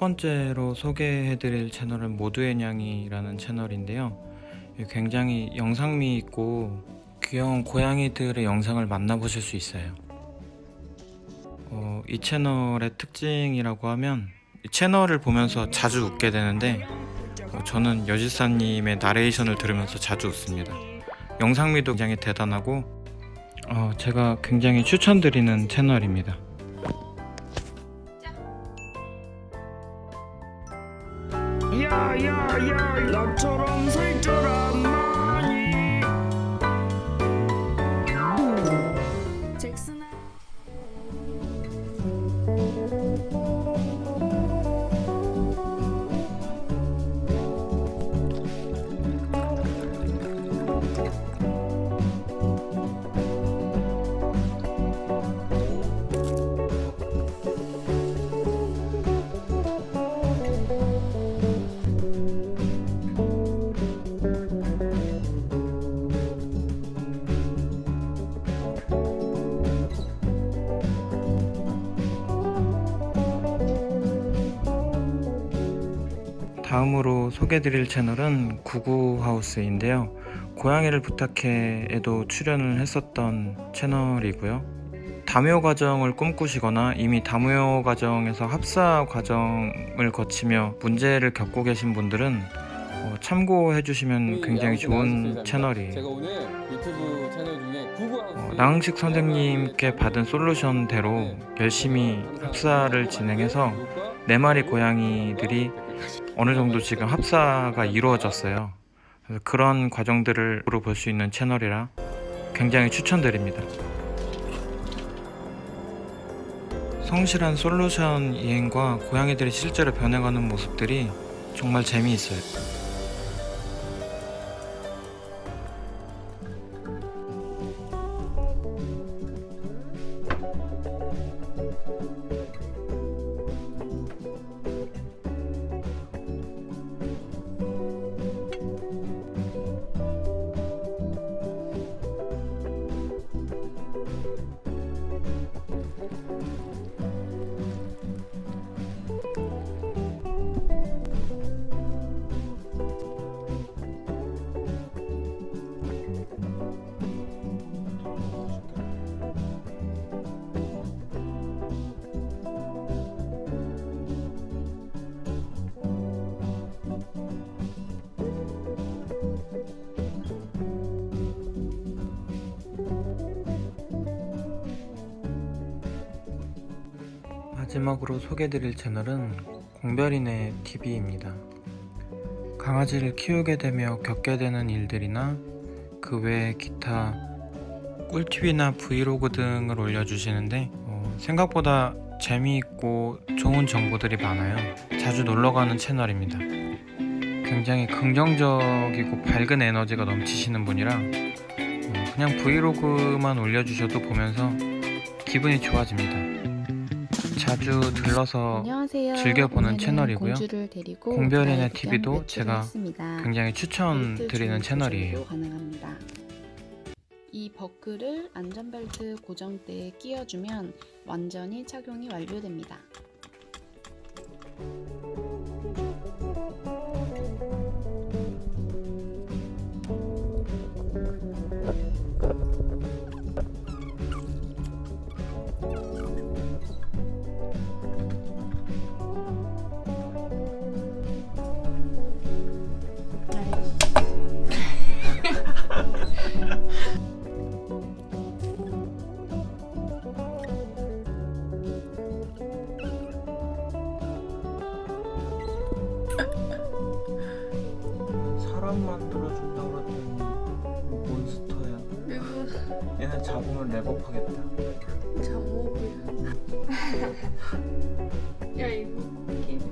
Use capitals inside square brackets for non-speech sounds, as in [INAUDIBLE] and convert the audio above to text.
첫 번째로 소개해드릴 채널은 모두의 냥이라는 채널인데요. 굉장히 영상미 있고 귀여운 고양이들의 영상을 만나보실 수 있어요. 어, 이 채널의 특징이라고 하면 이 채널을 보면서 자주 웃게 되는데 어, 저는 여지사님의 나레이션을 들으면서 자주 웃습니다. 영상미도 굉장히 대단하고 어, 제가 굉장히 추천드리는 채널입니다. 야야야 나처럼 살쪄 다음으로 소개드릴 채널은 구구하우스인데요. 고양이를 부탁해에도 출연을 했었던 채널이고요. 다묘 과정을 꿈꾸시거나 이미 다묘 과정에서 합사 과정을 거치며 문제를 겪고 계신 분들은 어, 참고해 주시면 굉장히 좋은 채널이에요. 어, 나흥식 선생님께 받은 솔루션대로 열심히 합사를 진행해서 네 마리 고양이들이 어느 정도 지금 합사가 이루어졌어요. 그래서 그런 과정들을 볼 수 있는 채널이라 굉장히 추천드립니다. 성실한 솔루션 이행과 고양이들이 실제로 변해가는 모습들이 정말 재미있어요. 마지막으로 소개드릴 채널은 공별이네 TV입니다. 강아지를 키우게 되며 겪게 되는 일들이나 그 외에 기타 꿀팁이나 브이로그 등을 올려주시는데 어, 생각보다 재미있고 좋은 정보들이 많아요. 자주 놀러가는 채널입니다. 굉장히 긍정적이고 밝은 에너지가 넘치시는 분이라 어, 그냥 브이로그만 올려주셔도 보면서 기분이 좋아집니다. 자주 들러서 안녕하세요. 즐겨보는 오늘은 채널이고요. 공주를 데리고 공별이네 라이브 TV도 겸 제가 했습니다. 굉장히 추천드리는 중 채널이에요. 가능합니다. 이 버클을 안전벨트 고정대에 끼워주면 완전히 착용이 완료됩니다. 사람 만 들어준다 그랬더니 몬스터야. 얘는 잡으면 랩업하겠다. 잠옷이야. [LAUGHS] 야 이거 웃기네.